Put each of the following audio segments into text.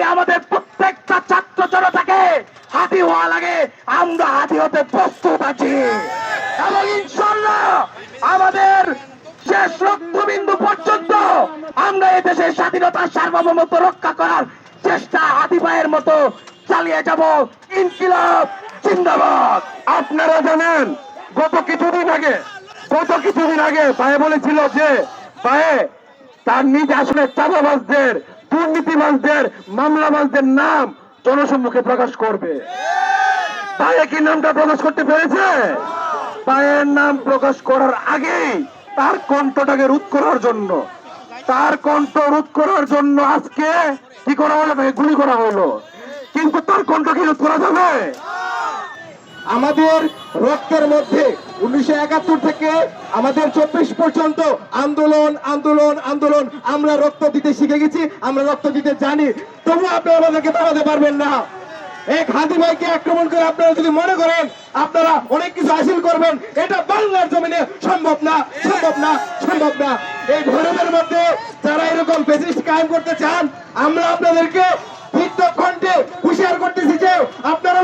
যদি আমাদের প্রত্যেকটা ছাত্র জনতাকে হাতি হওয়া লাগে, আমরা হাতি হতে প্রস্তুত আছি। এবং ইনশাল্লাহ আমাদের শেষ লক্ষ্যবিন্দু পর্যন্ত আমরা এদেশের স্বাধীনতার সার্বভৌমত্ব রক্ষা করার চেষ্টা হাতি পায়ের মতো চালিয়ে যাব। ইনকিলাব, জিন্দাবাদ। আপনারা জানেন, গত কিছুদিন আগে, গত কিছুদিন আগে ভাই বলেছিল যে ভাই, তার নিজ আসলে চাঁদাবাজদের দুর্নীতিবাজদের, মামলাবাজদের নাম জনসম্মুখে প্রকাশ করবে। পায়ে কি নামটা প্রকাশ করতে পেরেছে? পায়ের নাম প্রকাশ করার আগেই তার কণ্ঠটাকে রোধ করার জন্য। তার কণ্ঠ রোধ করার জন্য আজকে কি করা হলো গুলি করা হলো। কিন্তু তার কণ্ঠ কি রোধ করা যাবে? আমাদের রক্তের মধ্যে উনিশশো একাত্তর থেকে আমাদের চব্বিশ পর্যন্ত আন্দোলন আন্দোলন আন্দোলন। আমরা রক্ত দিতে শিখে গেছি, আমরা রক্ত দিতে জানি। তবু আপনারা আমাদেরকে থামাতে পারবেন না। এক হাতি ভাইকে আক্রমণ করে আপনারা যদি মনে করেন, আপনারা অনেক কিছু হাসিল করবেন, এটা বাংলার জমিনে সম্ভব না সম্ভব না সম্ভব না। এই ভৈরবের মধ্যে যারা এরকম ফেসিস্ট কায়েম করতে চান, আমরা আপনাদেরকে বৃত্ত কণ্ঠে হুঁশিয়ার করতেছি যে আপনারা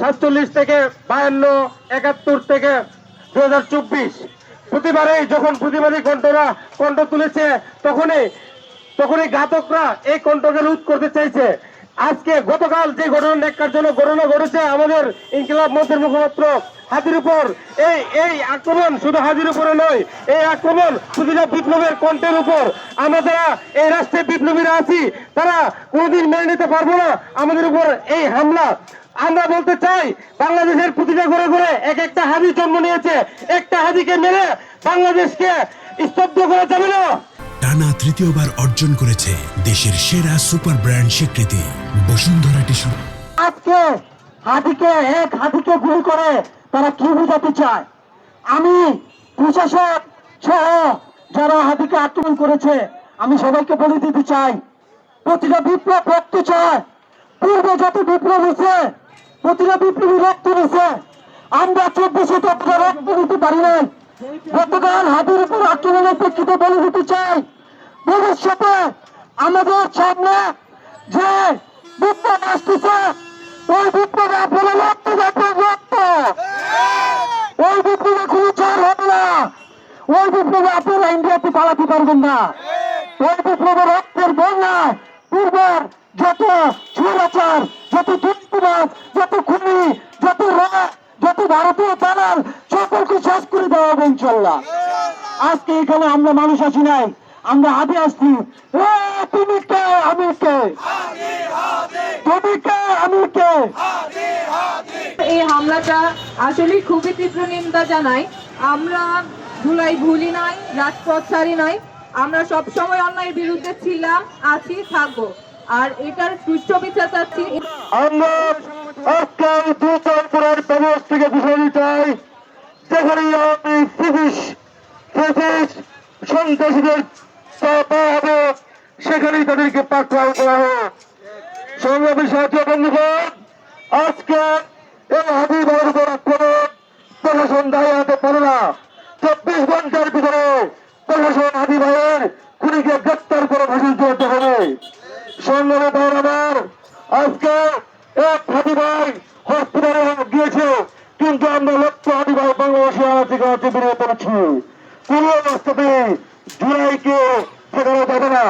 সাতচল্লিশ থেকে বায়ান্ন, একাত্তর থেকে দু হাজার চব্বিশ। প্রতিবারেই যখন প্রতিবাদী কণ্ঠরা কণ্ঠ তুলেছে, তখনই তখনই ঘাতকরা এই কণ্ঠকে রোধ করতে চাইছে। আজকে গতকাল যে ঘটনা দেখার জন্য ঘটনা ঘটেছে, আমাদের ইনকিলাব মঞ্চের মুখপাত্র হাতির উপর, এই এই আক্রমণ শুধু হাজির উপরে নয়, এই আক্রমণ প্রতিটা বিপ্লবের কণ্ঠের উপর, আমরা যারা এই রাষ্ট্রে বিপ্লবীরা আছি, তারা কোনোদিন মেনে নিতে পারব না। আমাদের উপর এই হামলা। আমরা বলতে চাই, বাংলাদেশের প্রতিটা ঘরে ঘরে এক একটা হাদি জন্ম নিয়েছে, একটা হাদিকে মেরে বাংলাদেশকে স্তব্ধ করা যাবে না। টানা তৃতীয়বার অর্জন করেছে দেশের সেরা সুপার ব্র্যান্ড স্বীকৃতি। বসুন্ধরা টিস্যু আজকে হাতিকে এক হাতিকে গুলি করে তারা কি চায়। আমি, প্রশাসক সহ যারা হাতিকে আক্রমণ করেছে, আমি সবাইকে বলে দিতে চাই, প্রতিটা বিপ্লব রক্ত চায়। পূর্বে যত বিপ্লব হয়েছে, প্রতিটা বিপ্লবী রক্ত দিয়েছে। আমরা চব্বিশে ততটা রক্ত দিতে পারি নাই। গতকাল হাতির আক্রমণের প্রেক্ষিতে বলে দিতে চাই, ভবিষ্যতে আমাদের সামনে যে বিপ্লব আসতেছে, ওই বিপ্লবে আপনারা রক্ত যাবেন রক্ত। ওই বিপ্লবে কোনো ছাড় হবে না। ওই বিপ্লবে আপনারা ইন্ডিয়াতে পালাতে পারবেন না। ওই বিপ্লবে রক্তের বন্যায় পূর্বের যত সুরাচার যত দুর্নীতিবাজ, যত খুনি, যত রাগ যত ভারতীয় দালাল, সকলকে শেষ করে দেওয়া হবে ইনশাল্লাহ। আজকে এখানে আমরা মানুষ আছি নাই আমরা হাতে আসছি তুমি কে? আমি কে? তুমি কে? আমি কে? এই হামলাটা আসলে খুবই তীব্র নিন্দা জানাই। আমরা ধুলাই ভুলি নাই রাজপথ ছাড়ি নাই। আমরা সব সময় অন্যায়ের বিরুদ্ধে ছিলাম আছি থাকব। আর এটার সুষ্ঠু বিচার চাচ্ছি। আমরা আজকে দুচরপুরের প্রবেশ থেকে বিষয় চাই যেখানে আপনি ফিজিস ফিজিস সেখানেই তাদেরকে পাকড়াও করা হোক। সংগ্রামী সাহায্য বন্ধুগণ, আজকে এই হাবিবের উপর প্রশাসন দায়ী হতে পারে না। চব্বিশ ঘণ্টার ভিতরে প্রশাসন হাবি ভাইয়ের খুনিকে গ্রেপ্তার করে ভাষণ চলতে হবে সংগ্রামী ভাইয়ের আমার, আজকে এক হাবি ভাই হসপিটালে গিয়েছে, কিন্তু আমরা লক্ষ হাবি ভাই বাংলাদেশে আনাচে কাছে বেরিয়ে পড়েছি কোন অবস্থাতে জুলাইকে ঠেকানো যাবে না।